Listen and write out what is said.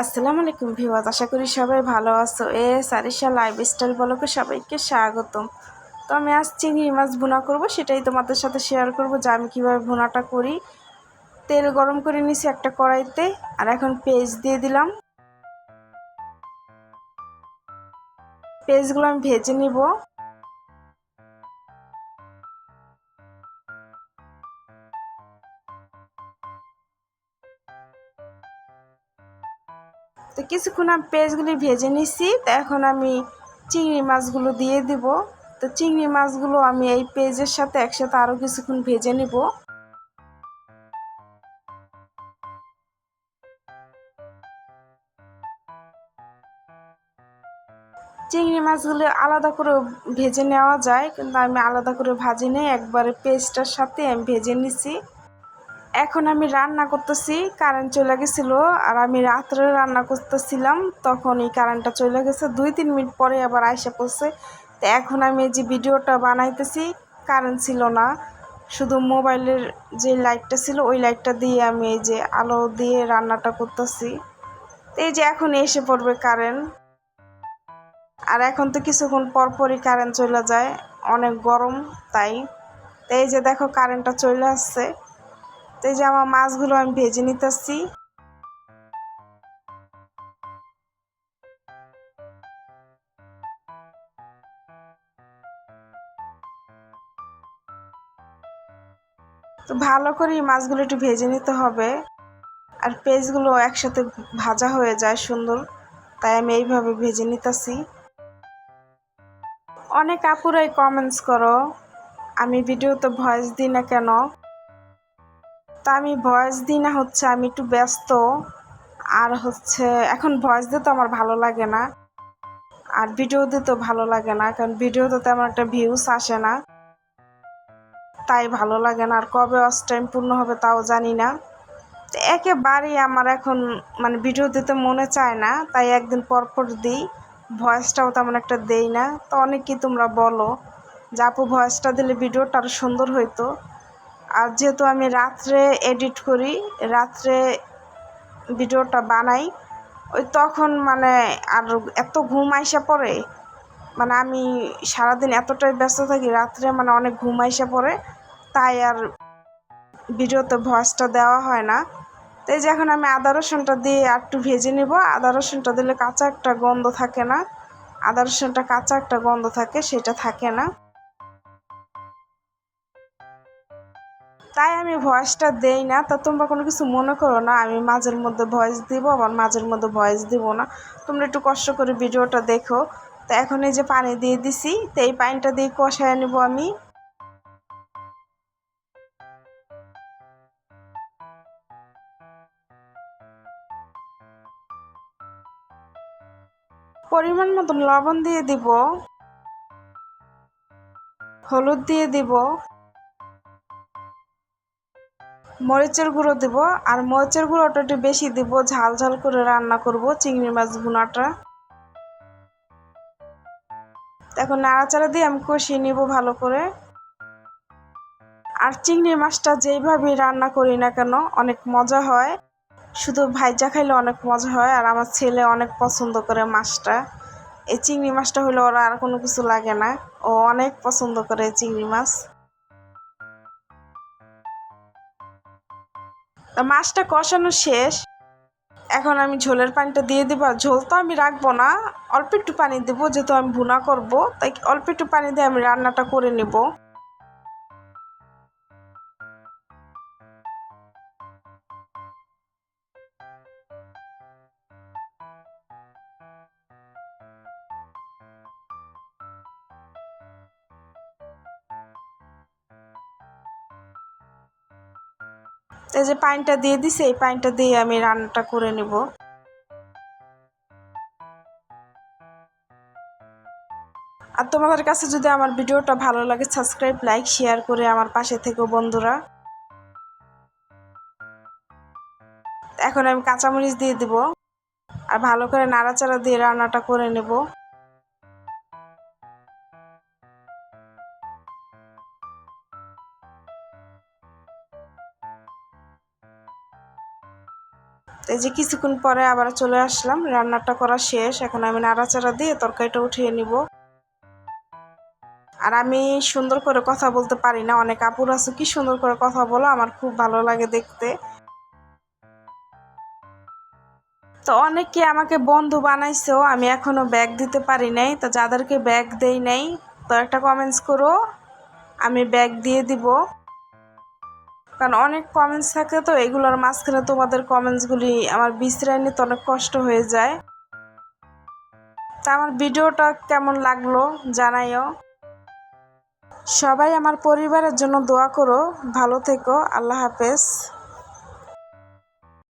আসসালামু আলাইকুম ভিওয়াজ আশা করি সবাই ভালো আছো। এ সারিশা লাইফস্টাইল বলকে সবাইকে স্বাগতম। তো আমি আজ চিংড়ি মাছ ভুনা করব, সেটাই তোমাদের সাথে শেয়ার করব যে আমি কীভাবে ভুনাটা করি। তেল গরম করে নিছি একটা কড়াইতে, আর এখন পেঁয়াজ দিয়ে দিলাম। পেঁয়াজগুলো আমি ভেজে নিব। তো কিছুক্ষণ আমি পেঁয়াজগুলি ভেজে নিছি, তো এখন আমি চিংড়ি মাছগুলো দিয়ে দিব। তো চিংড়ি মাছগুলো আমি এই পেঁয়াজের সাথে একসাথে আরও কিছুক্ষণ ভেজে নিব। চিংড়ি মাছগুলো আলাদা করে ভেজে নেওয়া যায়, কিন্তু আমি আলাদা করে ভাজি নেই, একবারে পেস্টটার সাথে আমি ভেজে নিছি। এখন আমি রান্না করতেছি কারেন্ট চলে গেছিল, আর আমি রাত্রে রান্না করতেছিলাম তখন এই কারেন্টটা চলে গেছে, দুই তিন মিনিট পরে আবার আইসা পড়ছে। তো এখন আমি এই যে ভিডিওটা বানাইতেছি কারেন্ট ছিল না, শুধু মোবাইলের যে লাইটটা ছিল, ওই লাইটটা দিয়ে আমি এই যে আলো দিয়ে রান্নাটা করতেছি। এই যে এখন এসে পড়বে কারেন্ট আর এখন তো কিছুক্ষণ পরপরই কারেন্ট চলে যায়, অনেক গরম তাই। তো এই যে দেখো কারেন্টটা চলে আসছে। তো এই যে আমার মাছগুলো আমি ভেজে নিতেছি। তো ভালো করে মাছগুলো একটু ভেজে নিতে হবে। আর পেঁয়াজগুলো একসাথে ভাজা হয়ে যায় সুন্দর, তাই আমি এইভাবে ভেজে নিতেছি। অনেক আপুরাই কমেন্টস করো, আমি ভিডিওতে ভয়েস দিই না কেন? তা আমি ভয়েস দিই না, হচ্ছে আমি একটু ব্যস্ত। আর হচ্ছে, এখন ভয়েস দিতে আমার ভালো লাগে না। আর ভিডিও দিতেও ভালো লাগে না, কারণ ভিডিওতে তেমন একটা ভিউস আসে না। তাই ভালো লাগে না, আর কবে ওয়াচ টাইম পূর্ণ হবে তাও জানি না। তো একেবারেই আমার এখন মানে ভিডিও দিতে মনে চায় না, তাই একদিন পর পর দিই। ভয়েসটাও তেমন একটা দেই না। তো অনেকেই তোমরা বলো যে, আপু, ভয়েসটা দিলে ভিডিওটা আরও সুন্দর হইতো। আর যেহেতু আমি রাত্রে এডিট করি, রাত্রে ভিডিওটা বানাই, ওই তখন মানে আর এত ঘুম আইসা পড়ে মানে আমি সারাদিন এতটাই ব্যস্ত থাকি, রাত্রে মানে অনেক ঘুম আইসা পড়ে, তাই আর ভিডিওতে ভয়েসটা দেওয়া হয় না। তাই যে এখন আমি আদা রসুনটা দিয়ে একটু ভেজে নেব, আদা রসুনটা দিলে কাঁচা একটা গন্ধ থাকে না, আদা রসুনটা কাঁচা একটা গন্ধ থাকে, সেটা থাকে না। তাই আমি ভয়েসটা দেই না। তা তোমরা কোনো কিছু মনে করো না, আমি মাঝের মধ্যে ভয়েস দিব, আবার মাঝের মধ্যে ভয়েস দিব না। তোমরা একটু কষ্ট করে ভিডিওটা দেখো। তো এখন এই যে পানি দিয়ে দিছি, তো এই পানিটা দিয়ে কষায় নেব আমি। পরিমাণ মতন লবণ দিয়ে দিব, হলুদ দিয়ে দিব। মরিচের গুঁড়ো দিব, আর মরিচের গুঁড়োটা একটু বেশি দিব, ঝাল ঝাল করে রান্না করব চিংড়ি মাছ ভুনাটা। এখন নাড়াচাড়া দিয়ে আমি কষিয়ে নিব ভালো করে। আর চিংড়ি মাছটা যেইভাবে রান্না করি না কেন, অনেক মজা হয়। শুধু ভাইজা খাইলে অনেক মজা হয়, আর আমার ছেলে অনেক পছন্দ করে মাছটা। এই চিংড়ি মাছটা হলে ওরা আর কোনো কিছু লাগে না। ও অনেক পছন্দ করে চিংড়ি মাছ। মাছটা কষানো শেষ। এখন আমি ঝোলের পানিটা দিয়ে দেবো। আর ঝোল তো আমি রাখব না। অল্প একটু পানি দেবো, যেহেতু আমি ভুনা করব। তাই অল্প একটু পানি দিয়ে আমি রান্নাটা করে নেব। এই যে পানিটা দিয়ে দিছে, এই পানিটা দিয়ে আমি রান্নাটা করে নেব। আর তোমাদের কাছে যদি আমার ভিডিওটা ভালো লাগে সাবস্ক্রাইব লাইক শেয়ার করে আমার পাশে থেকো বন্ধুরা। এখন আমি কাঁচামরিচ দিয়ে দিব। আর ভালো করে নাড়াচাড়া দিয়ে রান্নাটা করে নেব। এই যে কিছুক্ষণ পরে আবার চলে আসলাম। রান্নাটা করা শেষ। এখন আমি নাড়াচাড়া দিয়ে তরকারিটা উঠিয়ে নিব। আর আমি সুন্দর করে কথা বলতে পারি না। অনেক আপুর আছে, কি সুন্দর করে কথা বলো, আমার খুব ভালো লাগে দেখতে। তো অনেকে আমাকে বন্ধু বানাইছেও, আমি এখনও ব্যাগ দিতে পারি নাই। তো যাদেরকে ব্যাগ দেই নাই, তো একটা কমেন্টস করো, আমি ব্যাগ দিয়ে দিব। কারণ অনেক কমেন্টস থাকে তো, এগুলোর মাঝখানে তোমাদের কমেন্টসগুলি আমার বিশ্রায় নিতে অনেক কষ্ট হয়ে যায়। তা আমার ভিডিওটা কেমন লাগল জানাইও। সবাই আমার পরিবারের জন্য দোয়া করো, ভালো থেকো, আল্লাহ হাফেজ।